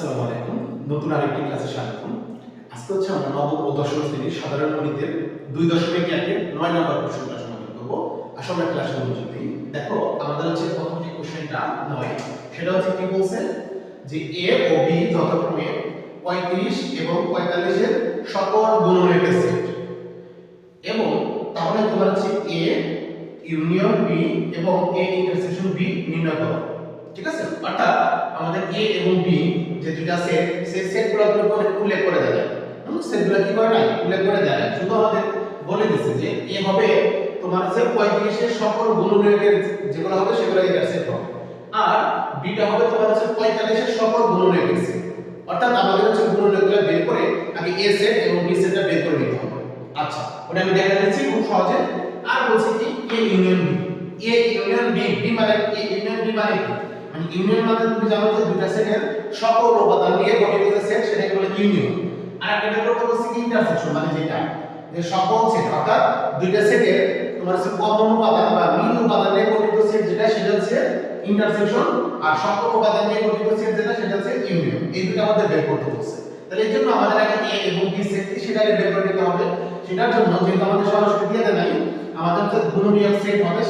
আসসালামু আলাইকুম। নতুন আরেকটি ক্লাসে স্বাগতম। আজকে হচ্ছে আমরা নবম ও দশম শ্রেণির সাধারণ গণিতের দুই দশমিক একের নয় নম্বর কোশ্চেনটা সমাধান করব। আসলে আমরা ক্লাসে মনোযোগ দেখো, আমাদের হচ্ছে প্রথম যে কোশ্চেনটা, নয়, সেটা হচ্ছে কি বলছে? যে এ ও বি যথাক্রমে পঁয়ত্রিশ এবং পঁয়তাল্লিশের সকল গুণনের সেট। এবং তাহলে তোমার হচ্ছে এ ইউনিয়ন বি এবং এ ইন্টারসেকশন বি নির্ণয় করো। ঠিক আছে? অর্থাৎ আমাদের এ এবং বি যে দুইটা সেট সেই সেটগুলো করে উল্লেখ করে দেয় সেটগুলো কি করে নাই? উল্লেখ করে দেয় শুধু আমাদের বলে দিচ্ছে যে এ হবে তোমার হচ্ছে পঁয়ত্রিশের সকল গুণনীয়কের যেগুলো হবে সেগুলো ইন্টারসেক্ট হবে। আর বিটা হবে তোমার হচ্ছে পঁয়তাল্লিশের সকল গুণনীয়কের সেট অর্থাৎ আমাদের হচ্ছে গুণনীয়কগুলো বের করে আগে এ সেট এবং বি সেটটা বের করে নিতে হবে। আচ্ছা ওটা আমি দেখা দিচ্ছি খুব সহজে। আর বলছি কি? A union B A union B B মানে এ ইউনিয়ন বি মানে কি? ইউনিয়ন মানে তুমি জানো যে দুটা সেটের সকল উপাদান নিয়ে গঠিত যে সেট সেটাকে বলে ইউনিয়ন। আর একটা করতে বলছি কি ইন্টারসেকশন মানে যেটা? যে সকল সেট অর্থাৎ দুইটা সেটের তোমার হচ্ছে কমন উপাদান বা মিল উপাদান নিয়ে গঠিত সেট যেটা, সেটা হচ্ছে ইন্টারসেকশন আর সকল উপাদান নিয়ে গঠিত সেট যেটা, সেটা হচ্ছে ইউনিয়ন। এই দুটো আমাদের বের করতে বলছে। তাহলে এই জন্য আমাদের আগে এ এবং বি সেট সেটাকে বের করে নিতে হবে? সেটার জন্য যেহেতু আমাদের সরাসরি দিয়ে দেয় নাই, আমাদের হচ্ছে গুণনীয়ক সেট হবে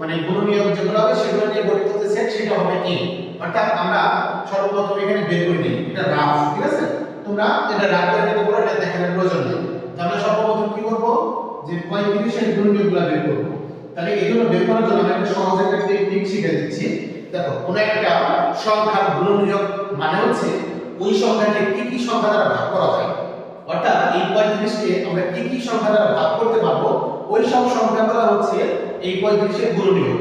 মানে গুণনীয়ক যেগুলো হবে, সেগুলো নিয়ে গঠিত যে সেট সেটা হবে এ অর্থাৎ আমরা সর্বপ্রথম এখানে বের করে নিই। এটা রাফ, ঠিক আছে? তোমরা এটা রাফ করে নিতে পারো, এটা দেখানোর প্রয়োজন নেই। আমরা সর্বপ্রথম কি করব? যে 35 এর গুণনীয়কগুলো বের করব। তাহলে জন্য বের করার জন্য আমি একটা সহজ একটা টেকনিক শিখে দিচ্ছি। দেখো, কোন একটা সংখ্যার গুণনীয়ক মানে হচ্ছে, ওই সংখ্যাকে কি কি সংখ্যা দ্বারা ভাগ করা যায়। অর্থাৎ এই 35 কে আমরা কি কি সংখ্যা দ্বারা ভাগ করতে পারব? ওই সব সংখ্যাগুলো হচ্ছে এই 35 এর গুণনীয়ক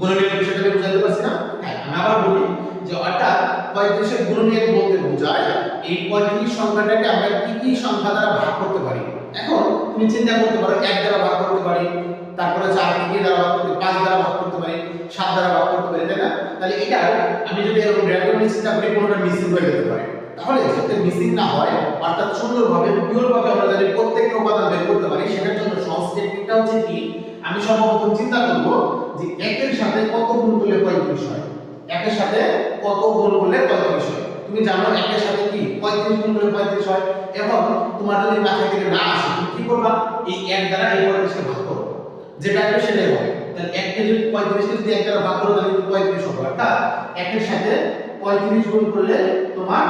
গুণনীয়ক বিষয়টা আমি বুঝাতে পারছি না? হ্যাঁ আমি আবার বলি যে অর্থাৎ 35 এর গুণনীয়ক বলতে বোঝায় এই 35 সংখ্যাটাকে আমরা কি কি সংখ্যা দ্বারা ভাগ করতে পারি? এখন তুমি চিন্তা করতে পারো, এক দ্বারা ভাগ করতে পারি, তারপরে চার থেকে দ্বারা ভাগ করতে, পাঁচ দ্বারা ভাগ করতে পারি, সাত দ্বারা ভাগ করতে পারি, তাই না? তাহলে এটা আমি যদি এরকম র্যান্ডমলি চিন্তা করি, কোনোটা মিসিং হয়ে যেতে পারে। তাহলে যাতে মিসিং না হয়, অর্থাৎ সুন্দরভাবে পিওরভাবে আমরা যদি প্রত্যেকটা উপাদান বের করতে পারি, সেটার জন্য সহজ টেকনিকটা হচ্ছে কি? আমি সর্বপ্রথম চিন্তা করব যে একের সাথে কত গুণ করলে পঁয়ত্রিশ হয়? একের সাথে কত গুণ করলে পঁয়ত্রিশ হয়? তুমি জানো একের সাথে কি? পঁয়ত্রিশ গুণ করলে পঁয়ত্রিশ হয়? এখন তোমার যদি মাথা থেকে না আসে, তুমি কি করবা? এই এক দ্বারা এই পঁয়ত্রিশকে ভাগ করো যেটা একটা সেটাই হয় তাহলে এককে যদি পঁয়ত্রিশকে যদি এক দ্বারা ভাগ করো, তাহলে পঁয়ত্রিশ হবে। অর্থাৎ একের সাথে পঁয়ত্রিশ গুণ করলে তোমার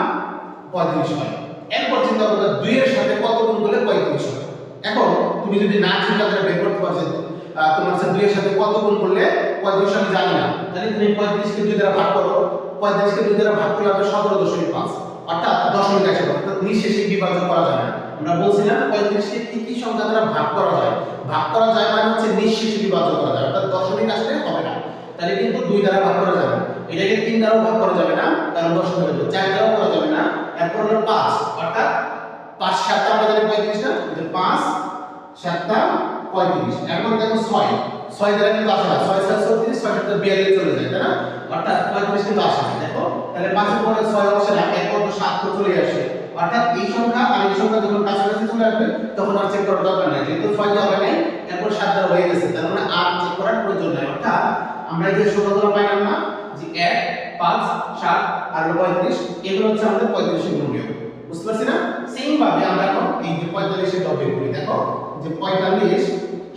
পঁয়ত্রিশ হয়। এরপর চিন্তা করবে দুইয়ের সাথে কত গুণ করলে পঁয়ত্রিশ হয়। এখন তুমি যদি না চিন্তা করে বের করতে পারছ তোমার সাথে দুইয়ের সাথে কত গুণ করলে পঁয়ত্রিশ আমি জানি না। তাহলে তুমি পঁয়ত্রিশকে দুই দ্বারা ভাগ করো। পঁয়ত্রিশকে দুই দ্বারা ভাগ করলে হবে সতেরো দশমিক পাঁচ। অর্থাৎ দশমিক আসে অর্থাৎ নিঃশেষে বিভাজন করা যায় না। আমরা বলছিলাম পঁয়ত্রিশকে কি কি সংখ্যা দ্বারা ভাগ করা যায়? ভাগ করা যায় মানে হচ্ছে নিঃশেষে বিভাজন করা যায়। অর্থাৎ দশমিক আসলে হবে না। তাহলে কিন্তু দুই দ্বারা ভাগ করা যাবে এটাকে তিন দ্বারাও ভাগ করা যাবে না। কারণ দশমিক চার দ্বারাও করা যাবে না। হলো পাঁচ, অর্থাৎ পাঁচ সাতটা আমরা জানি পঁয়ত্রিশ না? পাঁচ সাতটা পঁয়ত্রিশ। এখন দেখো ছয়। ছয় দ্বারা কিন্তু আসে না। ছয় সাত ছত্রিশ, ছয় সাতটা বিয়াল্লিশ চলে যায়, তাই না? অর্থাৎ পঁয়ত্রিশ কিন্তু আসে না। দেখো, তাহলে পাঁচের পরে ছয় আসে না এরপর তো সাত তো চলে আসে। অর্থাৎ এই সংখ্যা আর এই সংখ্যা যখন কাছাকাছি চলে আসবে, তখন আর চেক করার দরকার নেই। যেহেতু ছয় দেওয়া হয় নাই এরপর সাত দ্বারা হয়ে গেছে। তার মানে আর চেক করার প্রয়োজন নাই। অর্থাৎ আমরা যে সংখ্যাগুলো পাইলাম না যে এক, পাঁচ, সাত আর পঁয়ত্রিশ, এগুলো হচ্ছে আমাদের পঁয়ত্রিশের গুণনীয় বুঝতে পারছি না? সেম ভাবে আমরা এখন এই যে পঁয়তাল্লিশের দবে করি, দেখো, যে পঁয়তাল্লিশ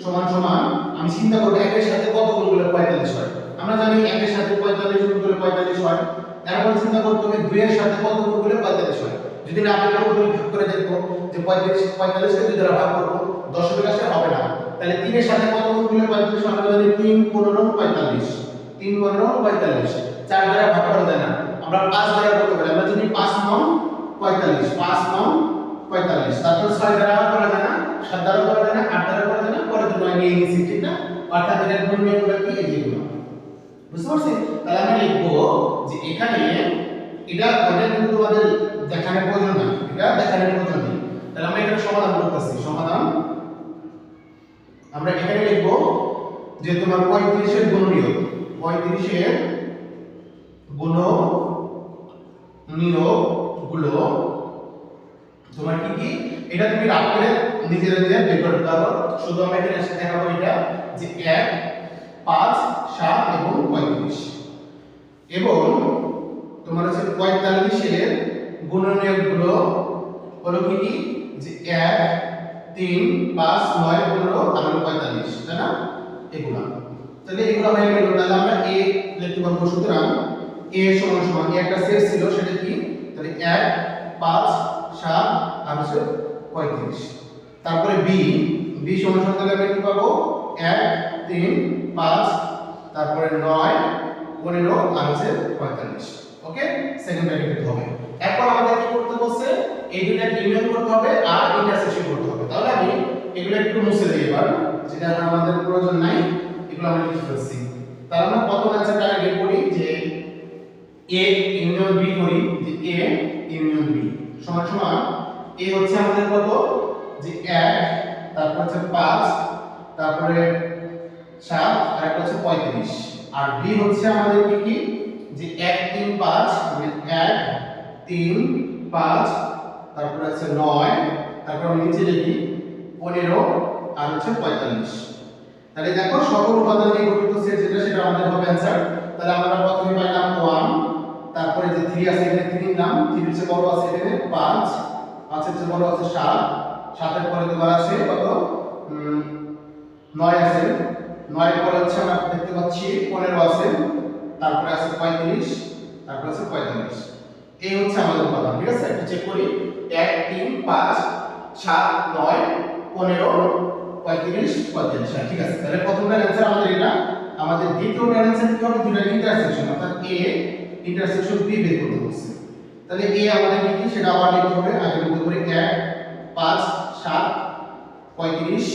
সমান সমান, আমি চিন্তা করব একের সাথে কত গুণ করলে পঁয়তাল্লিশ হয়? আমরা জানি একের সাথে পঁয়তাল্লিশ গুণ করলে পঁয়তাল্লিশ হয়। তারপর চিন্তা করতে হবে দুইয়ের সাথে কত গুণ করলে পঁয়তাল্লিশ হয়? যদি না আমি কোনো ভাগ করে দেখব যে পঁয়তাল্লিশ, পঁয়তাল্লিশকে দুই দ্বারা ভাগ করব দশমিক আসলে হবে না। তাহলে তিনের সাথে কত গুণ করলে পঁয়তাল্লিশ আমরা জানি তিন, পনেরো, পঁয়তাল্লিশ। তিন পনেরো পঁয়তাল্লিশ। চার দ্বারা ভাগ করা যায় না। আমরা পাঁচ দ্বারা করতে পারি। আমরা যদি পাঁচ নং পঁয়তাল্লিশ, পাঁচ নং পঁয়তাল্লিশ তারপর ছয় দ্বারা করা যায় না, সাত দ্বারা করা যায় না, আট দ্বারা করা যায় না পরে তো নয় নিয়ে নিয়েছি ঠিক না অর্থাৎ এটার গুণনীয়কগুলো কি? এই যেগুলো। বুঝতে পারছি তাহলে আমরা লিখব যে এখানে এটা এটা কিন্তু তোমাদের দেখানোর প্রয়োজন না। এটা দেখানোর প্রয়োজন নেই। তাহলে আমরা এখানে সমাধান করতেছি। সমাধান আমরা এখানে লিখব যে তোমার পঁয়ত্রিশের গুণনীয়ক। পঁয়ত্রিশের গুণ নিয়োগগুলো তোমার কি কি? এটা তুমি রাখ করে নিজের নিজে বের করতে পারো। শুধু আমরা এখানে এসে দেখাবো এটা যে এক, পাঁচ, সাত এবং পঁয়ত্রিশ। এবং তোমার হচ্ছে পঁয়তাল্লিশের গুণনীয়কগুলো হলো কি কি? যে এক, তিন, পাঁচ, নয়, পনেরো আর পঁয়তাল্লিশ, তাই না? এগুলা। তাহলে এগুলো হয়ে গেল তাহলে আমরা এ লিখতে পারব সুতরাং এ সমান সমান এ একটা সেট ছিল, সেটা কি? তাহলে এক, পাঁচ, সাত, আর হচ্ছে পঁয়ত্রিশ। তারপরে বি বি সমান সমান তাহলে আমরা কি পাবো? এক, তিন, পাঁচ, তারপরে নয়, পনেরো, আর হচ্ছে পঁয়তাল্লিশ। ওকে? সেকেন্ড ব্র্যাকেট হবে। এখন আমাদের কি করতে বলছে? এই দুটা ইউনিয়ন করতে হবে আর ইন্টারসেকশন করতে হবে। তাহলে আমি এগুলো একটু মুছে দিই এবার, যেটা আমাদের প্রয়োজন নাই। লিখে ফেলছি তাহলে আমরা প্রথম অ্যান্সারটা আগে করি যে এ ইউনিয়ন বি করি, যে এ ইউনিয়ন বি সমান সমান এ হচ্ছে আমাদের কত? যে এক, তারপর হচ্ছে পাঁচ, তারপরে সাত আর একটা হচ্ছে পঁয়ত্রিশ। আর বি হচ্ছে আমাদের কি কি? যে এক, তিন, পাঁচ মানে এক, তিন, পাঁচ, তারপরে হচ্ছে নয়, তারপর নিচে লিখি পনেরো, আর হচ্ছে পঁয়তাল্লিশ। তাহলে দেখো সকল উপাদান নিয়ে গঠিত সেট যেটা সেটা আমাদের হবে অ্যান্সার তাহলে আমরা প্রথমে পাইলাম ওয়ান তারপরে যে থ্রি আছে এখানে থ্রি নাম থ্রির চেয়ে বড় আছে এখানে পাঁচ পাঁচের চেয়ে বড় আছে সাত সাতের পরে তোমার আছে কত? উম, নয় আছে। নয়ের পরে হচ্ছে আমরা দেখতে পাচ্ছি পনেরো আছে। তারপরে আছে পঁয়ত্রিশ তারপরে আছে পঁয়তাল্লিশ। এই হচ্ছে আমাদের উপাদান ঠিক আছে? একটু চেক করি। এক তিন পাঁচ সাত নয় পনেরো পঁয়ত্রিশ পঁয়তাল্লিশ হ্যাঁ ঠিক আছে? তাহলে প্রথমটার অ্যান্সার আমাদের এটা, আমাদের দ্বিতীয়টার অ্যান্সার কি হবে? দুটা ইন্টারসেকশন অর্থাৎ এ ইন্টারসেকশন বি বের করতে বলছে। তাহলে এ আমাদের কি কি? সেটা আবার লিখতে হবে। আগে লিখতে পারি এক, পাঁচ, সাত, পঁয়ত্রিশ,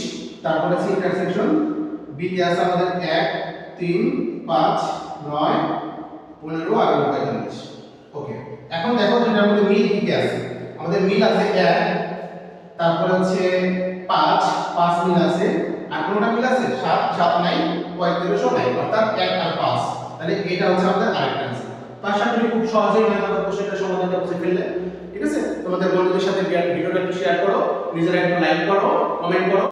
তারপরে আছে ইন্টারসেকশন বি তে আছে আমাদের এক, তিন, পাঁচ, নয়, পনেরো, আর পঁয়তাল্লিশ। ওকে এখন দেখো যেটার মধ্যে মিল কি আছে? আমাদের মিল আছে এক, তারপরে হচ্ছে পাঁচ পাঁচ মিল আছে। আর কোনটা মিল আছে? সাত সাত নাই, পঁয়ত্রিশও নাই। অর্থাৎ এক আর পাঁচ। তাহলে এটা হচ্ছে আমাদের আরেকটা আনসার তুমি খুব সহজেই ম্যাথমেটিক্যাল কোশ্চেনটা সমাধানটা বুঝে ফেললে। ঠিক আছে? তোমাদের বন্ধুদের সাথে ভিডিওটা একটু শেয়ার করো। নিজেরা একটু লাইক করো কমেন্ট করো।